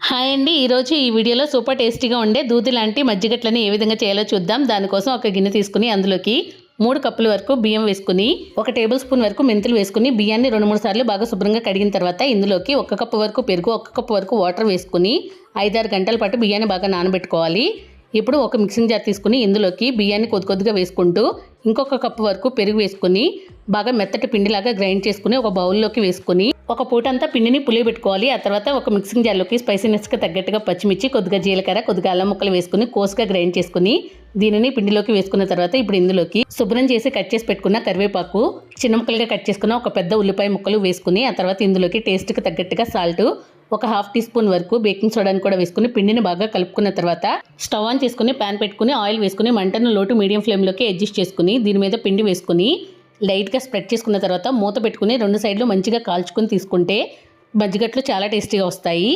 Hi అండి. ఈరోజు ఈ వీడియోలో సూపర్ టేస్టీగా ఉండే దూది లాంటి మజ్జిగట్లని ఏ విధంగా చేయాలో చూద్దాం. దానికోసం ఒక గిన్నె తీసుకుని అందులోకి మూడు కప్పుల వరకు బియ్యం వేసుకుని ఒక టేబుల్ స్పూన్ వరకు మెంతులు వేసుకుని బియ్యాన్ని రెండు మూడు సార్లు బాగా శుభ్రంగా కడిగిన తర్వాత ఇందులోకి ఒక కప్పు వరకు పెరుగు ఒక కప్పు వరకు వాటర్ వేసుకుని ఐదారు గంటల పాటు బియ్యాన్ని బాగా నానబెట్టుకోవాలి. ఇప్పుడు ఒక మిక్సింగ్ జార్ తీసుకుని ఇందులోకి బియ్యాన్ని కొద్ది కొద్దిగా వేసుకుంటూ ఇంకొక కప్పు వరకు పెరుగు వేసుకుని బాగా మెత్తటి పిండిలాగా గ్రైండ్ చేసుకుని ఒక బౌల్లోకి వేసుకుని ఒక పూట అంతా పిండిని పులియబెట్టుకోవాలి ఆ తర్వాత ఒక మిక్సింగ్ జార్లోకి స్పైసీనెస్కి తగ్గట్టుగా పచ్చిమిర్చి కొద్దిగా జీలకర్ర కొద్దిగా అల్లం ముక్కలు వేసుకుని కోసుగా గ్రైండ్ చేసుకుని దీనిని పిండిలోకి వేసుకున్న తర్వాత ఇప్పుడు ఇందులోకి శుభ్రం చేసి కట్ చేసి పెట్టుకున్న కరివేపాకు చిన్న ముక్కలుగా కట్ చేసుకున్న ఒక పెద్ద ఉల్లిపాయ ముక్కలు వేసుకుని ఆ తర్వాత ఇందులోకి టేస్ట్కి తగ్గట్టుగా సాల్ట్ ఒక హాఫ్ టీ స్పూన్ వరకు బేకింగ్ సోడాని కూడా వేసుకుని పిండిని బాగా కలుపుకున్న తర్వాత స్టవ్ ఆన్ చేసుకుని ప్యాన్ పెట్టుకుని ఆయిల్ వేసుకుని మంటను లోటు మీడియం ఫ్లేమ్లోకి అడ్జస్ట్ చేసుకుని దీని మీద పిండి వేసుకుని లైట్గా స్ప్రెడ్ చేసుకున్న తర్వాత మూత పెట్టుకుని రెండు సైడ్లు మంచిగా కాల్చుకుని తీసుకుంటే మజ్జిగట్లు చాలా టేస్టీగా వస్తాయి.